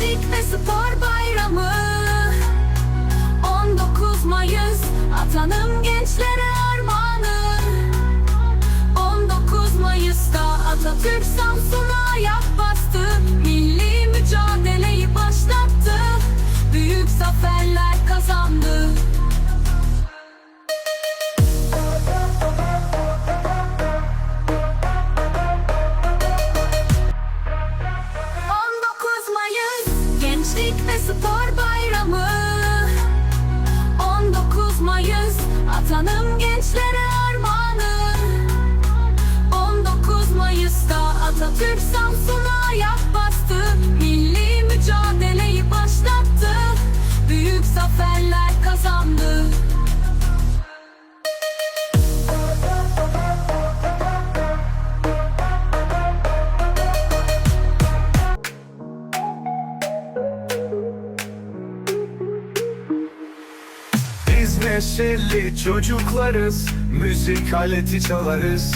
Gençlik ve Spor Bayramı. 19 Mayıs Atanım gençlere armağanı. 19 Mayıs'ta Atatürk Samsun'a ayak bastı. Milli mücadeleyi başlattı. Büyük zaferler kazandı Gençlik ve Spor Bayramı. 19 Mayıs Atanım gençlere armağanı. 19 Mayıs'ta Atatürk Samsun'a ayak bastı. Milli mücadeleyi başlattı. Büyük zaferler kazandı Neşeli çocuklarız, müzik aleti çalarız.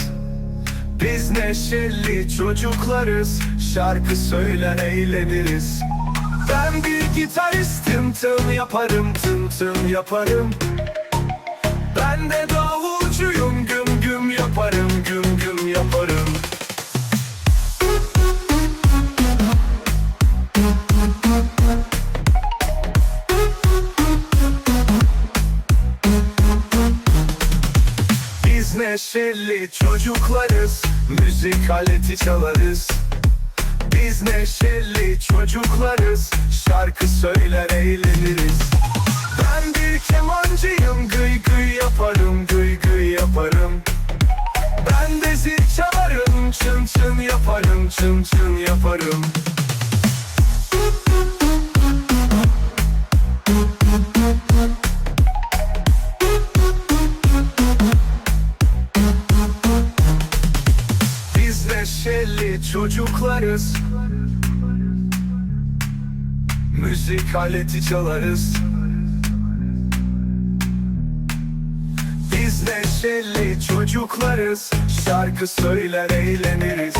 Biz neşeli çocuklarız, şarkı söyler eğleniriz. Ben bir gitaristim, tın yaparım, tın tın yaparım. Ben de davulcuyum, neşeli çocuklarız, müzik aleti çalarız. Biz neşeli çocuklarız, şarkı söyler eğleniriz. Ben bir kemancıyım, gıy gıy yaparım, gıy gıy yaparım. Ben de zil çalarım, çın çın yaparım, çın çın yaparım. Neşeli çocuklarız. Müzik aleti çalarız. Biz neşeli çocuklarız. Şarkı söyler eğleniriz